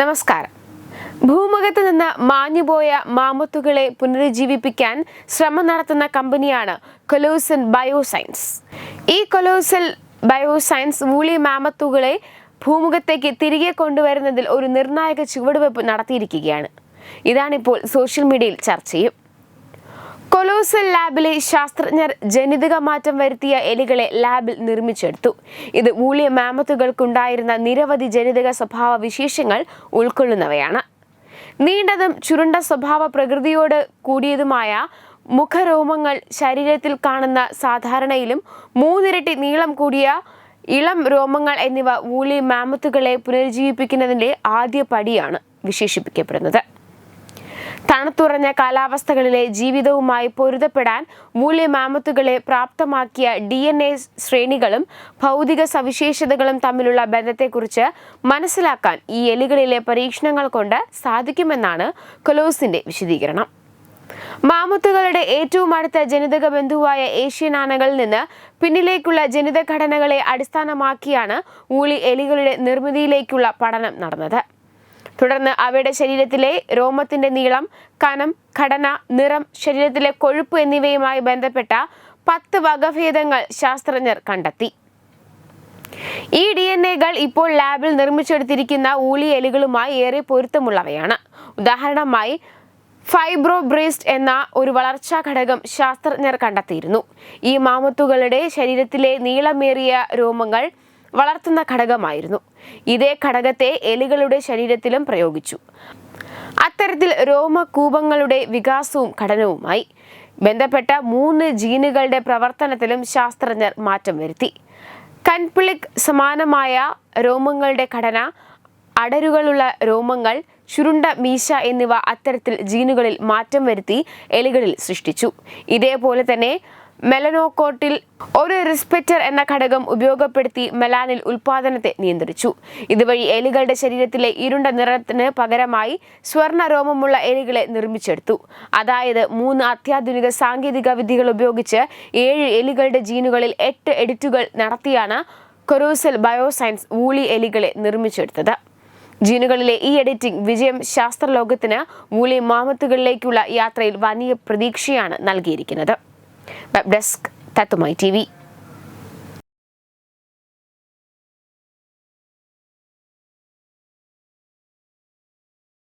നമസ്കാരം. ഭൂമുഖത്ത് നിന്ന് മാഞ്ഞുപോയ മാമത്തുകളെ പുനരുജ്ജീവിപ്പിക്കാൻ ശ്രമം നടത്തുന്ന കമ്പനിയാണ് കൊലോസൻ ബയോസയൻസ്. ഈ കൊലോസൽ ബയോസയൻസ് വൂളി മാമത്തുകളെ ഭൂമുഖത്തേക്ക് തിരികെ കൊണ്ടുവരുന്നതിൽ ഒരു നിർണായക ചുവടുവെപ്പ് നടത്തിയിരിക്കുകയാണ്. ഇതാണിപ്പോൾ സോഷ്യൽ മീഡിയയിൽ ചർച്ചയും കൊലോസൽ ലാബിലെ ശാസ്ത്രജ്ഞർ ജനിതക മാറ്റം വരുത്തിയ എലികളെ ലാബിൽ നിർമ്മിച്ചെടുത്തു. ഇത് മൂല്യ മാമത്തുകൾക്കുണ്ടായിരുന്ന നിരവധി ജനിതക സ്വഭാവ വിശേഷങ്ങൾ ഉൾക്കൊള്ളുന്നവയാണ്. നീണ്ടതും ചുരുണ്ട സ്വഭാവ പ്രകൃതിയോട് കൂടിയതുമായ മുഖരോമങ്ങൾ ശരീരത്തിൽ കാണുന്ന സാധാരണയിലും മൂന്നിരട്ടി നീളം കൂടിയ ഇളം രോമങ്ങൾ എന്നിവ വൂളി മാമത്തുകളെ പുനരുജ്ജീവിപ്പിക്കുന്നതിന്റെ ആദ്യ പടിയാണ് വിശേഷിപ്പിക്കപ്പെടുന്നത്. തണുത്തുറഞ്ഞ കാലാവസ്ഥകളിലെ ജീവിതവുമായി പൊരുതപ്പെടാൻ മൂല്യമാമത്തുകളെ പ്രാപ്തമാക്കിയ ഡി എൻ എ ശ്രേണികളും ഭൗതിക സവിശേഷതകളും തമ്മിലുള്ള ബന്ധത്തെക്കുറിച്ച് മനസ്സിലാക്കാൻ ഈ എലികളിലെ പരീക്ഷണങ്ങൾ കൊണ്ട് സാധിക്കുമെന്നാണ് കൊലോസിന്റെ വിശദീകരണം. മാമുത്തുകളുടെ ഏറ്റവും അടുത്ത ജനിതക ബന്ധുവായ ഏഷ്യൻ ആനകളിൽ നിന്ന് പിന്നിലേക്കുള്ള ജനിതഘടനകളെ അടിസ്ഥാനമാക്കിയാണ് ഊളി എലികളുടെ നിർമ്മിതിയിലേക്കുള്ള പഠനം നടന്നത്. തുടർന്ന് അവയുടെ ശരീരത്തിലെ രോമത്തിന്റെ നീളം കനം ഘടന നിറം ശരീരത്തിലെ കൊഴുപ്പ് എന്നിവയുമായി ബന്ധപ്പെട്ട പത്ത് വകഭേദങ്ങൾ ശാസ്ത്രജ്ഞർ കണ്ടെത്തി. ഈ ഡി എൻ എകൾ ഇപ്പോൾ ലാബിൽ നിർമ്മിച്ചെടുത്തിരിക്കുന്ന ഊളി എലികളുമായി ഏറെ പൊരുത്തമുള്ളവയാണ്. ഉദാഹരണമായി ഫൈബ്രോബ്രേസ്റ്റ് എന്ന ഒരു വളർച്ചാ ഘടകം ശാസ്ത്രജ്ഞർ കണ്ടെത്തിയിരുന്നു. ഈ മാമത്തുകളുടെ ശരീരത്തിലെ നീളമേറിയ രോമങ്ങൾ വളർത്തുന്ന ഘടകമായിരുന്നു. ഇതേ ഘടകത്തെ എലികളുടെ ശരീരത്തിലും പ്രയോഗിച്ചു. അത്തരത്തിൽ രോമകൂപങ്ങളുടെ വികാസവും ഘടനവുമായി ബന്ധപ്പെട്ട മൂന്ന് ജീനുകളുടെ പ്രവർത്തനത്തിലും ശാസ്ത്രജ്ഞർ മാറ്റം വരുത്തി. കൺപിളിക് സമാനമായ രോമങ്ങളുടെ ഘടന അടരുകളുള്ള രോമങ്ങൾ ചുരുണ്ട മീശ എന്നിവ അത്തരത്തിൽ ജീനുകളിൽ മാറ്റം വരുത്തി എലികളിൽ സൃഷ്ടിച്ചു. ഇതേപോലെ തന്നെ മെലനോക്കോട്ടിൽ ഒരു റിസ്പെറ്റർ എന്ന ഘടകം ഉപയോഗപ്പെടുത്തി മെലാനിൽ ഉൽപാദനത്തെ നിയന്ത്രിച്ചു. ഇതുവഴി എലികളുടെ ശരീരത്തിലെ ഇരുണ്ട നിറത്തിന് പകരമായി സ്വർണ രോമമുള്ള എലികളെ നിർമ്മിച്ചെടുത്തു. അതായത് മൂന്ന് അത്യാധുനിക സാങ്കേതിക വിദ്യകൾ ഉപയോഗിച്ച് ഏഴ് എലികളുടെ ജീനുകളിൽ എട്ട് എഡിറ്റുകൾ നടത്തിയാണ് കൊറൂസൽ ബയോസയൻസ് വൂളി എലികളെ നിർമ്മിച്ചെടുത്തത്. ജീനുകളിലെ ഈ എഡിറ്റിംഗ് വിജയം ശാസ്ത്രലോകത്തിന് വൂളി മാമത്തുകളിലേക്കുള്ള യാത്രയിൽ വലിയ പ്രതീക്ഷയാണ് നൽകിയിരിക്കുന്നത്. Web desk തത്തുമായി T